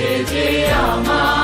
姐姐呀嘛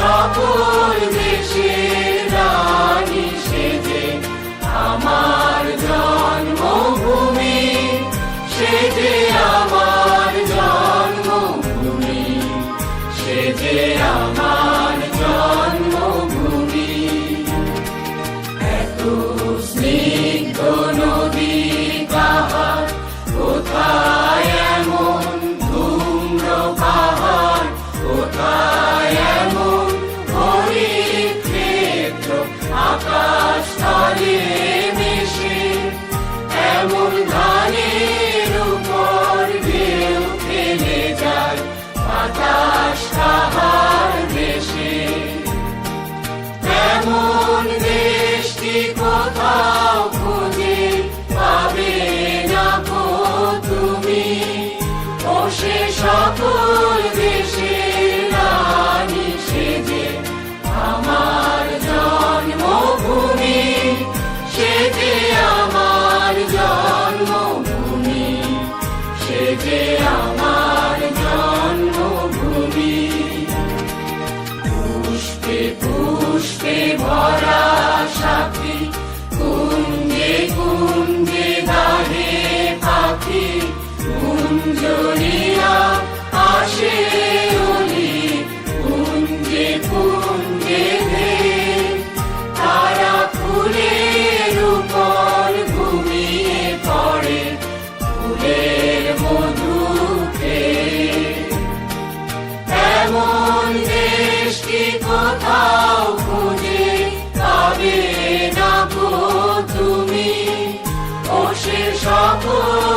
সকল দেশের রানী আমার জন্মভূমি সেজে সকল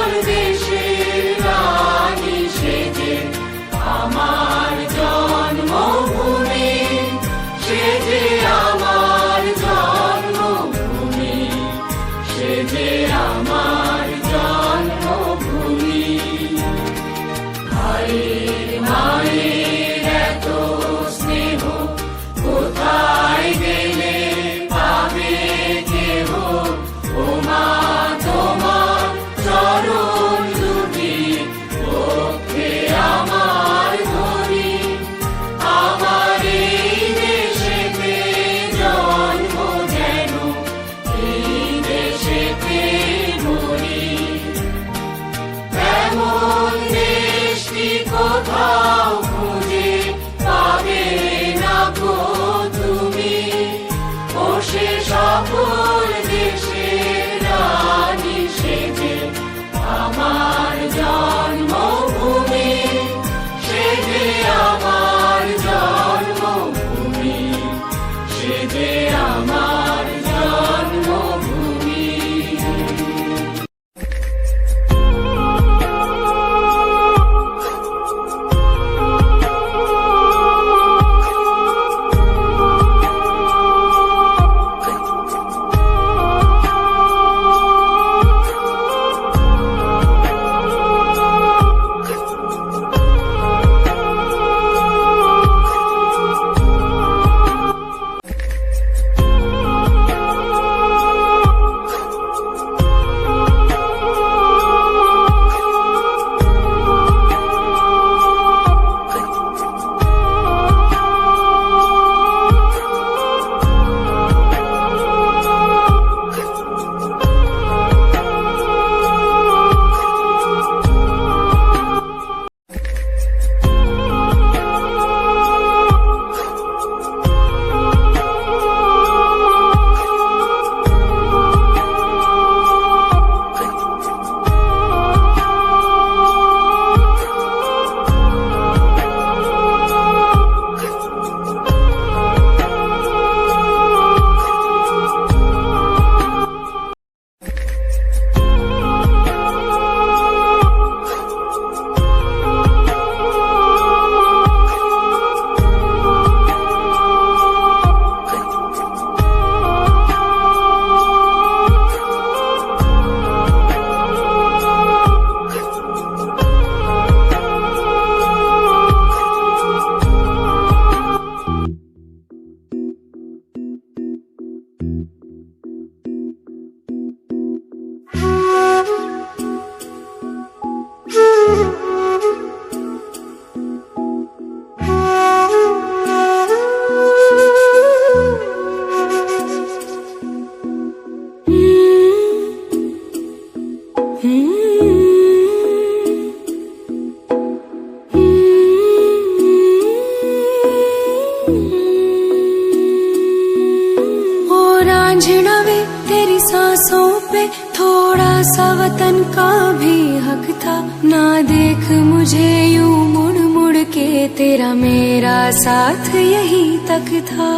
सा वतन का भी हक था। ना देख मुझे यूँ मुड़ मुड़ के तेरा मेरा साथ यही तक था।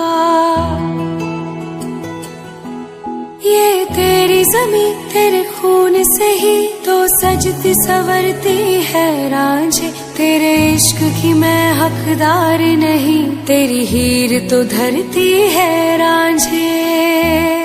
ये तेरी जमी तेरे खून से ही तो सजती सवरती है रांझे। तेरे इश्क की मैं हकदार नहीं, तेरी हीर तो धरती है रांझे।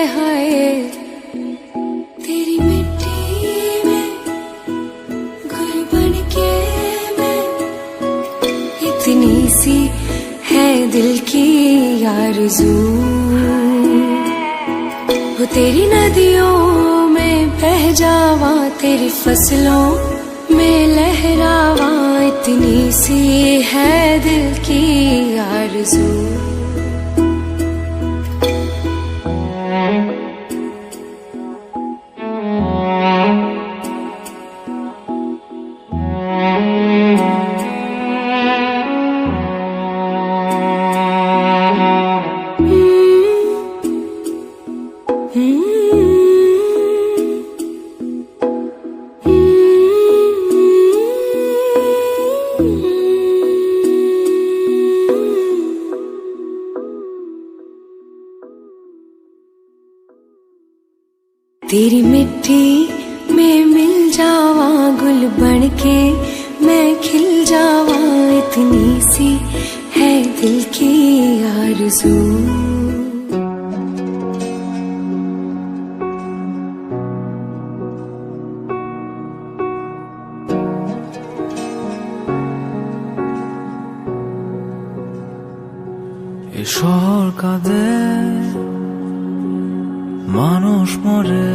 आरज़ू वो तेरी नदियों में बह जावा, तेरी फ़सलों में लहरावा। इतनी सी है दिल की आरज़ू। बन के मैं खिल जावा इतनी सी है दिल की आरज़ू এ শহর কাঁদে মানুষ মরে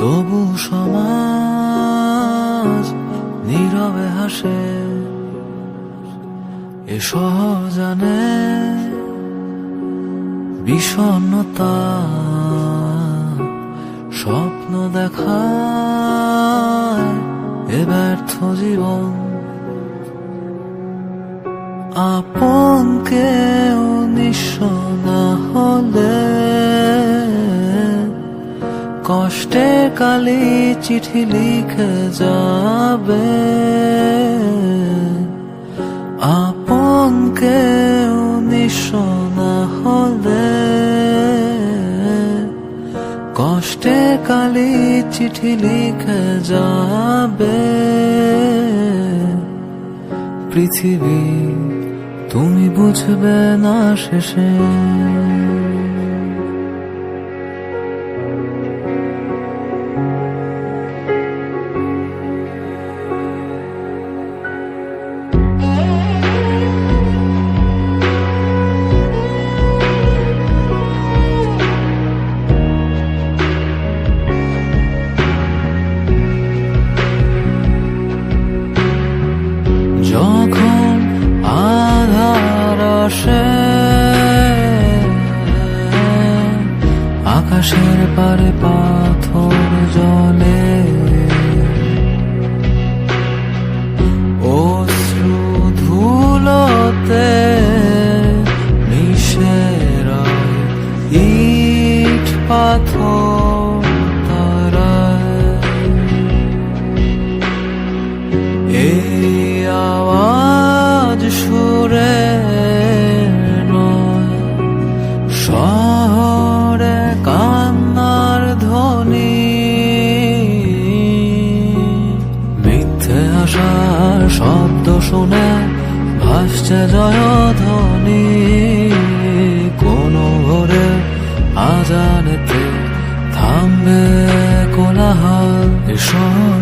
তবু সমাজ হাসে এ শহর জানে বিষণ্ণতা, স্বপ্ন দেখায় এ ব্যর্থ জীবন। আপন কেউ নিঃস্ব না হলে কষ্টের কালি চিঠি লিখে যাবে। আপন কেউ নিঃস্ব হলে। কষ্টের কালি চিঠি লিখে যাবে। পৃথিবী, তুমি বুঝবে না শেষে। পারে পাথর জলে। অশ্রু ধুলোতে মিশেরায় ইট পাথর ভাসছে কোনো ভোরে আজানেতে থামবে কোলাহল ঈশ্বর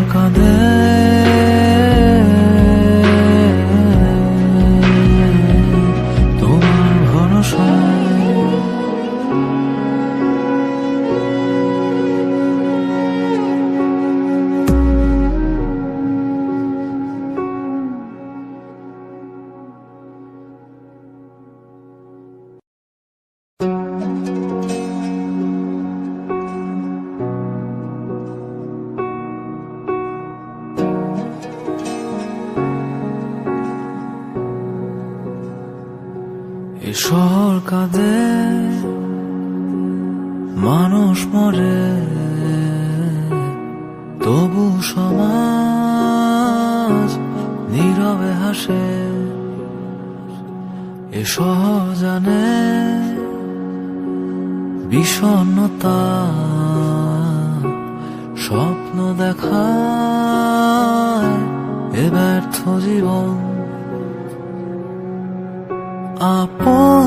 এ বিষণ্নতা স্বপ্ন দেখা এ ব্যর্থ জীবন। আপন